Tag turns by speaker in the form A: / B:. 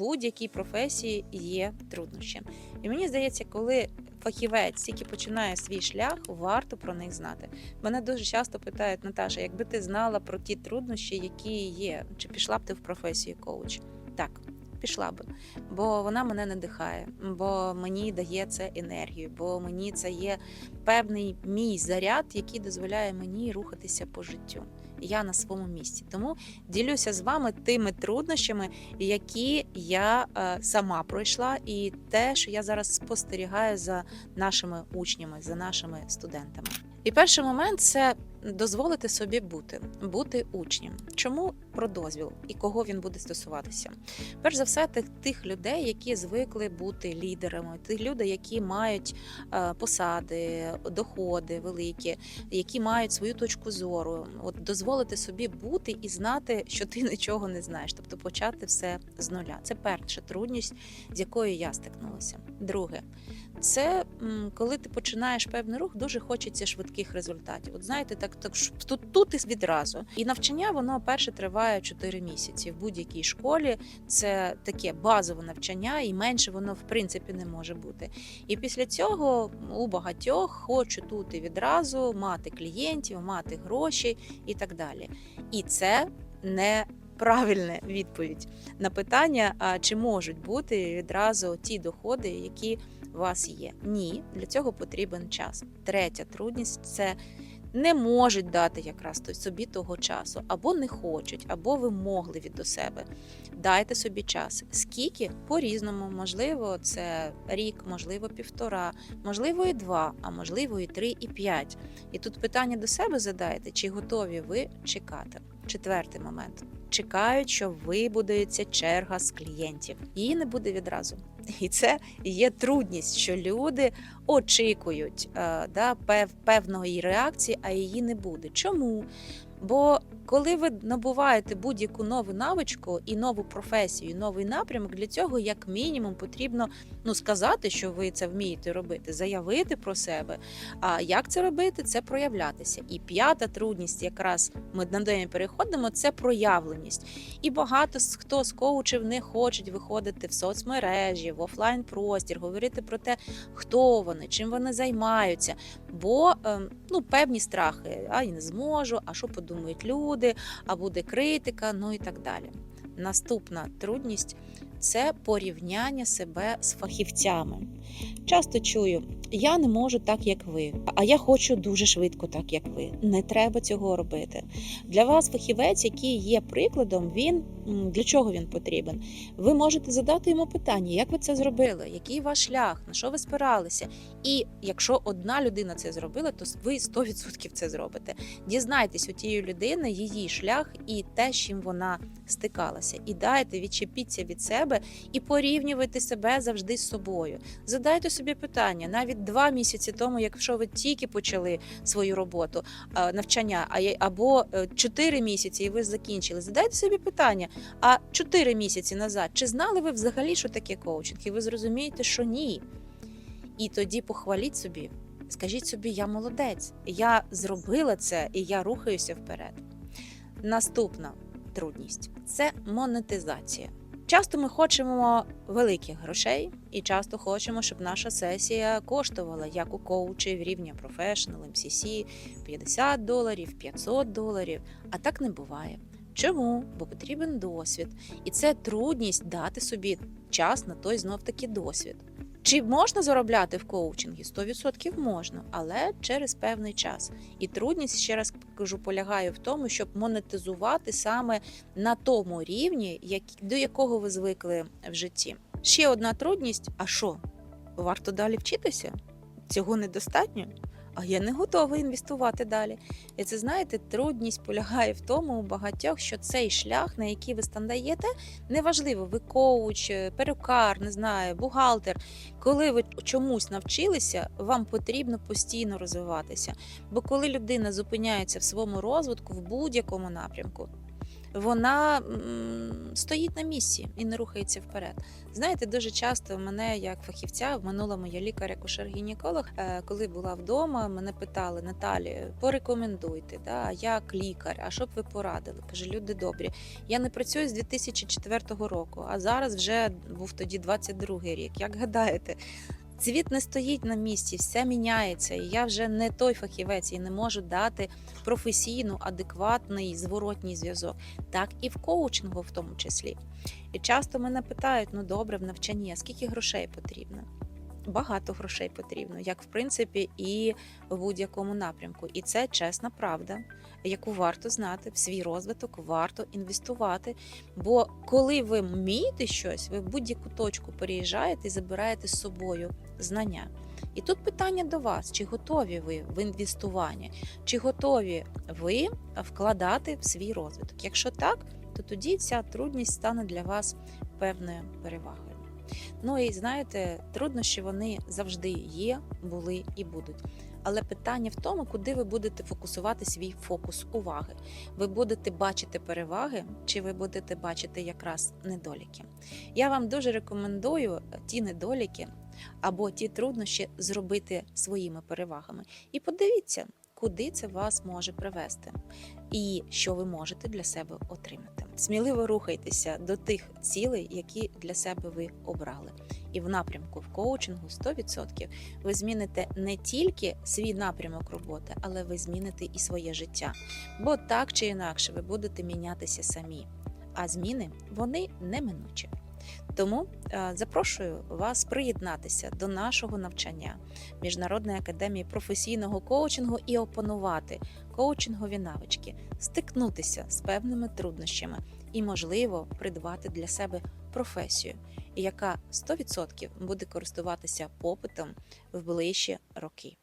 A: будь-якій професії є труднощі. І мені здається, коли фахівець тільки починає свій шлях, варто про них знати. Мене дуже часто питають, Наташа, якби ти знала про ті труднощі, які є, чи пішла б ти в професію коуч? Так. Пішла би, бо вона мене надихає, бо мені дає це енергію, бо мені це є певний мій заряд, який дозволяє мені рухатися по життю. Я на своєму місці. Тому ділюся з вами тими труднощами, які я е, сама пройшла, і те, що я зараз спостерігаю за нашими учнями, за нашими студентами. І перший момент це дозволити собі бути, бути учнем. Чому про дозвіл і кого він буде стосуватися? Перш за все, тих, тих людей, які звикли бути лідерами, тих людей, які мають е, посади, доходи великі, які мають свою точку зору. От дозволити собі бути і знати, що ти нічого не знаєш, тобто почати все з нуля. Це перша трудність, з якою я стикнулася. Друге, це коли ти починаєш певний рух, дуже хочеться швидких результатів. От знаєте, так, так тут, тут і відразу. І навчання воно перше триває 4 місяці. В будь-якій школі це таке базове навчання, і менше воно в принципі не може бути. І після цього у багатьох хочу тут і відразу мати клієнтів, мати гроші і так далі. І це не правильна відповідь на питання, а чи можуть бути відразу ті доходи, які вас є. Ні, для цього потрібен час. Третя трудність це не можуть дати якраз собі того часу, або не хочуть, або вимогливі до себе. Дайте собі час. Скільки по-різному, можливо, це рік, можливо, півтора, можливо, і два, а можливо, і три, і п'ять. І тут питання до себе задайте, чи готові ви чекати. Четвертий момент. Чекають, що вибудується черга з клієнтів. Її не буде відразу. І це є трудність, що люди очікують е, да, пев, певної реакції, а її не буде. Чому? Бо коли ви набуваєте будь-яку нову навичку і нову професію, і новий напрямок, для цього як мінімум потрібно ну сказати, що ви це вмієте робити, заявити про себе. А як це робити? Це проявлятися. І п'ята трудність, якраз ми на неї переходимо, це проявленість. І багато хто з коучів не хочуть виходити в соцмережі, в офлайн простір, говорити про те, хто вони, чим вони займаються. Бо ем, ну певні страхи, а я не зможу, а що подумають люди, а буде критика, ну і так далі. Наступна трудність це порівняння себе з фахівцями. Часто чую, я не можу так, як ви, а я хочу дуже швидко, так як ви. Не треба цього робити. Для вас фахівець, який є прикладом, він для чого він потрібен? Ви можете задати йому питання, як ви це зробили, який ваш шлях, на що ви спиралися. І якщо одна людина це зробила, то ви 100% це зробите. Дізнайтесь у тієї людини її шлях і те, з чим вона стикалася. І дайте, відчепіться від себе і порівнювайте себе завжди з собою. Задайте собі питання навіть два місяці тому, якщо ви тільки почали свою роботу, навчання, або е, чотири місяці, і ви закінчили. Задайте собі питання: а чотири місяці назад, чи знали ви взагалі, що таке коучинг? І ви зрозумієте, що ні. І тоді похваліть собі, скажіть собі, я молодець, я зробила це і я рухаюся вперед. Наступна трудність це монетизація. Часто ми хочемо великих грошей, і часто хочемо, щоб наша сесія коштувала, як у коучів рівня Professional, MCC, 50 доларів, 500 доларів. А так не буває. Чому? Бо потрібен досвід, і це трудність дати собі час на той знов таки досвід. Чи можна заробляти в коучингі? 100% можна, але через певний час. І трудність, ще раз кажу, полягає в тому, щоб монетизувати саме на тому рівні, як, до якого ви звикли в житті. Ще одна трудність: а що? Варто далі вчитися? Цього недостатньо? А я не готова інвестувати далі. І це знаєте, трудність полягає в тому у багатьох, що цей шлях, на який ви стандаєте, неважливо, ви коуч, е, перукар, не знаю, бухгалтер. Коли ви чомусь навчилися, вам потрібно постійно розвиватися. Бо коли людина зупиняється в своєму розвитку в будь-якому напрямку, вона м, стоїть на місці і не рухається вперед. Знаєте, дуже часто мене, як фахівця, в минулому я лікар-акушер-гінеколог, е, коли була вдома, мене питали Наталі, порекомендуйте, да, як лікар, а що б ви порадили? Каже, люди добрі. Я не працюю з 2004 року, а зараз вже був тоді 22 рік. Як гадаєте? Світ не стоїть на місці, все міняється. І я вже не той фахівець і не можу дати професійну, адекватний зворотній зв'язок, так і в коучингу, в тому числі. І часто мене питають: ну добре, в навчанні, а скільки грошей потрібно? Багато грошей потрібно, як в принципі, і в будь-якому напрямку. І це чесна правда, яку варто знати в свій розвиток, варто інвестувати. Бо коли ви вмієте щось, ви в будь-яку точку переїжджаєте і забираєте з собою знання. І тут питання до вас: чи готові ви в інвестування, чи готові ви вкладати в свій розвиток? Якщо так, то тоді ця трудність стане для вас певною перевагою. Ну і знаєте, труднощі вони завжди є, були і будуть. Але питання в тому, куди ви будете фокусувати свій фокус уваги. Ви будете бачити переваги, чи ви будете бачити якраз недоліки. Я вам дуже рекомендую ті недоліки або ті труднощі зробити своїми перевагами. І подивіться, куди це вас може привести, і що ви можете для себе отримати. Сміливо рухайтеся до тих цілей, які для себе ви обрали. І в напрямку в коучингу 100% ви зміните не тільки свій напрямок роботи, але ви зміните і своє життя. Бо так чи інакше ви будете мінятися самі. А зміни вони неминучі. Тому е, запрошую вас приєднатися до нашого навчання Міжнародної академії професійного коучингу і опанувати коучингові навички, стикнутися з певними труднощами і, можливо, придбати для себе професію, яка 100% буде користуватися попитом в ближчі роки.